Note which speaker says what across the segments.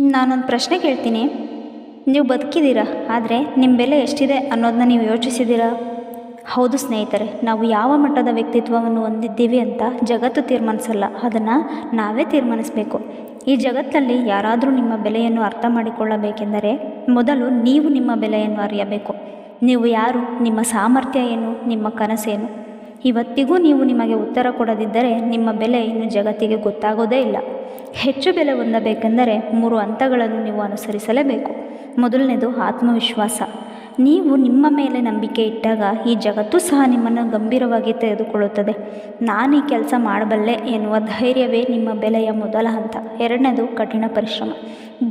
Speaker 1: ನಾನೊಂದು ಪ್ರಶ್ನೆ ಕೇಳ್ತೀನಿ. ನೀವು ಬದುಕಿದ್ದೀರಾ? ಆದರೆ ನಿಮ್ಮ ಬೆಲೆ ಎಷ್ಟಿದೆ ಅನ್ನೋದನ್ನ ನೀವು ಯೋಚಿಸಿದ್ದೀರಾ? ಹೌದು ಸ್ನೇಹಿತರೆ, ನಾವು ಯಾವ ಮಟ್ಟದ ವ್ಯಕ್ತಿತ್ವವನ್ನು ಹೊಂದಿದ್ದೀವಿ ಅಂತ ಜಗತ್ತು ತೀರ್ಮಾನಿಸಲ್ಲ. ಅದನ್ನು ನಾವೇ ತೀರ್ಮಾನಿಸಬೇಕು. ಈ ಜಗತ್ತಲ್ಲಿ ಯಾರಾದರೂ ನಿಮ್ಮ ಬೆಲೆಯನ್ನು ಅರ್ಥ ಮಾಡಿಕೊಳ್ಳಬೇಕೆಂದರೆ ಮೊದಲು ನೀವು ನಿಮ್ಮ ಬೆಲೆಯನ್ನು ಅರಿಯಬೇಕು. ನೀವು ಯಾರು? ನಿಮ್ಮ ಸಾಮರ್ಥ್ಯ ಏನು? ನಿಮ್ಮ ಕನಸೇನು? ಇವತ್ತಿಗೂ ನೀವು ನಿಮಗೆ ಉತ್ತರ ಕೊಡದಿದ್ದರೆ ನಿಮ್ಮ ಬೆಲೆ ಇನ್ನು ಜಗತ್ತಿಗೆ ಗೊತ್ತಾಗೋದೇ ಇಲ್ಲ. ಹೆಚ್ಚು ಬೆಲೆ ಹೊಂದಬೇಕೆಂದರೆ ಮೂರು ಹಂತಗಳನ್ನು ನೀವು ಅನುಸರಿಸಲೇಬೇಕು. ಮೊದಲನೇದು ಆತ್ಮವಿಶ್ವಾಸ. ನೀವು ನಿಮ್ಮ ಮೇಲೆ ನಂಬಿಕೆ ಇಟ್ಟಾಗ ಈ ಜಗತ್ತು ಸಹ ನಿಮ್ಮನ್ನು ಗಂಭೀರವಾಗಿ ತೆಗೆದುಕೊಳ್ಳುತ್ತದೆ. ನಾನು ಈ ಕೆಲಸ ಮಾಡಬಲ್ಲೆ ಎನ್ನುವ ಧೈರ್ಯವೇ ನಿಮ್ಮ ಬೆಲೆಯ ಮೊದಲ ಹಂತ. ಎರಡನೇದು ಕಠಿಣ ಪರಿಶ್ರಮ.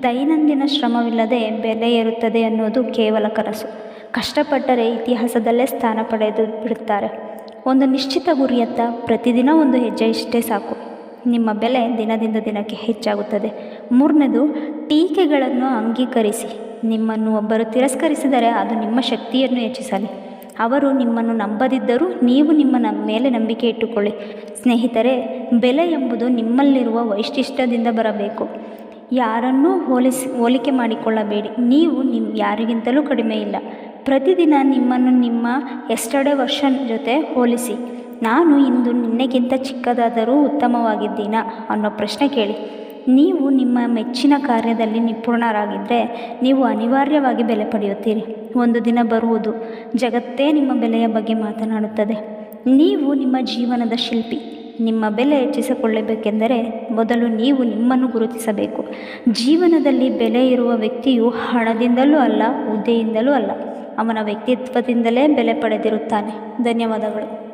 Speaker 1: ದೈನಂದಿನ ಶ್ರಮವಿಲ್ಲದೆ ಬೆಲೆ ಏರುತ್ತದೆ ಅನ್ನೋದು ಕೇವಲ ಕನಸು. ಕಷ್ಟಪಟ್ಟರೆ ಇತಿಹಾಸದಲ್ಲೇ ಸ್ಥಾನ ಪಡೆದು ಬಿಡುತ್ತಾರೆ. ಒಂದು ನಿಶ್ಚಿತ ಗುರಿಯತ್ತ ಪ್ರತಿದಿನ ಒಂದು ಹೆಜ್ಜೆ ಇಷ್ಟೇ ಸಾಕು. ನಿಮ್ಮ ಬೆಲೆ ದಿನದಿಂದ ದಿನಕ್ಕೆ ಹೆಚ್ಚಾಗುತ್ತದೆ. ಮೂರನೇದು, ಟೀಕೆಗಳನ್ನು ಅಂಗೀಕರಿಸಿ. ನಿಮ್ಮನ್ನು ಒಬ್ಬರು ತಿರಸ್ಕರಿಸಿದರೆ ಅದು ನಿಮ್ಮ ಶಕ್ತಿಯನ್ನು ಹೆಚ್ಚಿಸಲಿ. ಅವರು ನಿಮ್ಮನ್ನು ನಂಬದಿದ್ದರೂ ನೀವು ನಿಮ್ಮ ಮೇಲೆ ನಂಬಿಕೆ ಇಟ್ಟುಕೊಳ್ಳಿ. ಸ್ನೇಹಿತರೆ, ಬೆಲೆ ಎಂಬುದು ನಿಮ್ಮಲ್ಲಿರುವ ವೈಶಿಷ್ಟ್ಯದಿಂದ ಬರಬೇಕು. ಯಾರನ್ನೂ ಹೋಲಿಸಿ, ಹೋಲಿಕೆ ಮಾಡಿಕೊಳ್ಳಬೇಡಿ. ನೀವು ನಿಮ್ಮ ಯಾರಿಗಿಂತಲೂ ಕಡಿಮೆ ಇಲ್ಲ. ಪ್ರತಿದಿನ ನಿಮ್ಮನ್ನು ನಿಮ್ಮ ಎಸ್ಟರ್ಡೇ ವರ್ಷನ್ ಜೊತೆ ಹೋಲಿಸಿ. ನಾನು ಇಂದು ನಿನ್ನೆಗಿಂತ ಚಿಕ್ಕದಾದರೂ ಉತ್ತಮವಾಗಿದ್ದೀನಾ ಅನ್ನೋ ಪ್ರಶ್ನೆ ಕೇಳಿ. ನೀವು ನಿಮ್ಮ ಮೆಚ್ಚಿನ ಕಾರ್ಯದಲ್ಲಿ ನಿಪುಣರಾಗಿದ್ದರೆ ನೀವು ಅನಿವಾರ್ಯವಾಗಿ ಬೆಲೆ ಪಡೆಯುತ್ತೀರಿ. ಒಂದು ದಿನ ಬರುವುದು ಜಗತ್ತೇ ನಿಮ್ಮ ಬೆಲೆಯ ಬಗ್ಗೆ ಮಾತನಾಡುತ್ತದೆ. ನೀವು ನಿಮ್ಮ ಜೀವನದ ಶಿಲ್ಪಿ. ನಿಮ್ಮ ಬೆಲೆ ಹೆಚ್ಚಿಸಿಕೊಳ್ಳಬೇಕೆಂದರೆ ಮೊದಲು ನೀವು ನಿಮ್ಮನ್ನು ಗುರುತಿಸಬೇಕು. ಜೀವನದಲ್ಲಿ ಬೆಲೆ ಇರುವ ವ್ಯಕ್ತಿಯು ಹಣದಿಂದಲೂ ಅಲ್ಲ, ಹುದ್ದೆಯಿಂದಲೂ ಅಲ್ಲ. ಅವನ ವ್ಯಕ್ತಿತ್ವದಿಂದಲೇ ಬೆಲೆ ಪಡೆದಿರುತ್ತಾನೆ. ಧನ್ಯವಾದಗಳು.